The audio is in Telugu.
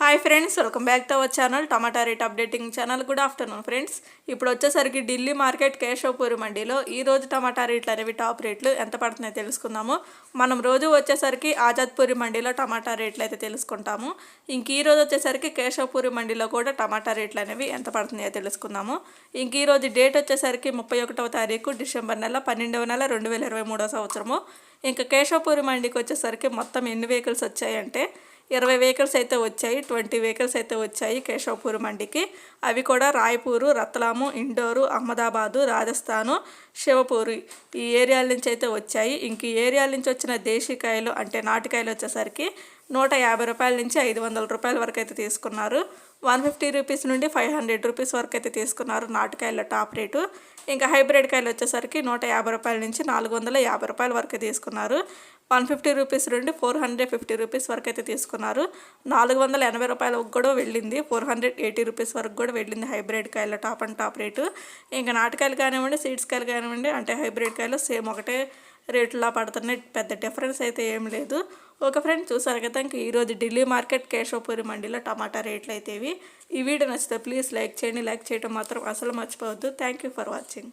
Hi friends welcome back to our channel tomato rate updating channel good afternoon friends ఇప్పుడు వచ్చేసరికి ఢిల్లీ మార్కెట్ కేశవపూరి మండీలో ఈ రోజు టమాటా రేట్లు అనేవి టాప్ రేట్లు ఎంత పడుతున్నాయో తెలుసుకుందాము. మనం రోజు వచ్చేసరికి ఆజాద్పూరి మండీలో టమాటా రేట్లు అయితే తెలుసుకుంటాము. ఇంక ఈ రోజు వచ్చేసరికి కేశవపూరి మండీలో కూడా టమాటా రేట్లు అనేవి ఎంత పడుతున్నాయో తెలుసుకుందాము. ఇంక ఈ రోజు డేట్ వచ్చేసరికి ముప్పై ఒకటవ తారీఖు డిసెంబర్ నెల పన్నెండవ నెల రెండు వేల ఇరవై మూడో సంవత్సరము. ఇంకా కేశవపూరి మండీకి వచ్చేసరికి మొత్తం ఎన్ని వెహికల్స్ వచ్చాయంటే ఇరవై వెహికల్స్ అయితే వచ్చాయి ట్వంటీ వెహికల్స్ అయితే వచ్చాయి కేశవపూర్ మండికి. అవి కూడా రాయపూరు రత్లాము ఇండోరు అహ్మదాబాదు రాజస్థాను శివపూరి ఈ ఏరియాల నుంచి అయితే వచ్చాయి. ఇంక ఈ ఏరియాల నుంచి వచ్చిన దేశీకాయలు అంటే నాటికాయలు వచ్చేసరికి నూట యాభై రూపాయల నుంచి ఐదు వందల రూపాయల వరకు అయితే తీసుకున్నారు. వన్ ఫిఫ్టీ రూపీస్ నుండి ఫైవ్ హండ్రెడ్ రూపీస్ వరకు అయితే తీసుకున్నారు నాటుకాయల టాప్ రేటు. ఇంకా హైబ్రిడ్ కాయలు వచ్చేసరికి నూట యాభై రూపాయల నుంచి నాలుగు వందల యాభై రూపాయల వరకు తీసుకున్నారు. వన్ ఫిఫ్టీ రూపీస్ నుండి ఫోర్ హండ్రెడ్ ఫిఫ్టీ రూపీస్ వరకు అయితే తీసుకున్నారు. నాలుగు వందల ఎనభై రూపాయలకు కూడా వెళ్ళింది. ఫోర్ హండ్రెడ్ ఎయిటీ రూపీస్ వరకు కూడా వెళ్ళింది హైబ్రిడ్ కాయల టాప్ అండ్ టాప్ రేటు. ఇంకా నాటుకాయలు కానివ్వండి సీడ్స్ కాయలు కానివ్వండి అంటే హైబ్రిడ్ కాయలు సేమ్ ఒకటే రేట్లా పడుతున్నాయి. పెద్ద డిఫరెన్స్ అయితే ఏం లేదు. ఒక ఫ్రెండ్ చూసారు కదా ఇంక ఈరోజు ఢిల్లీ మార్కెట్ కేశవపూరి మండీలో టమాటా రేట్లు అయితే ఇవి. ఈ వీడియో నచ్చితే ప్లీజ్ లైక్ చేయండి. లైక్ చేయడం మాత్రం అసలు మర్చిపోవద్దు. Thank you for watching.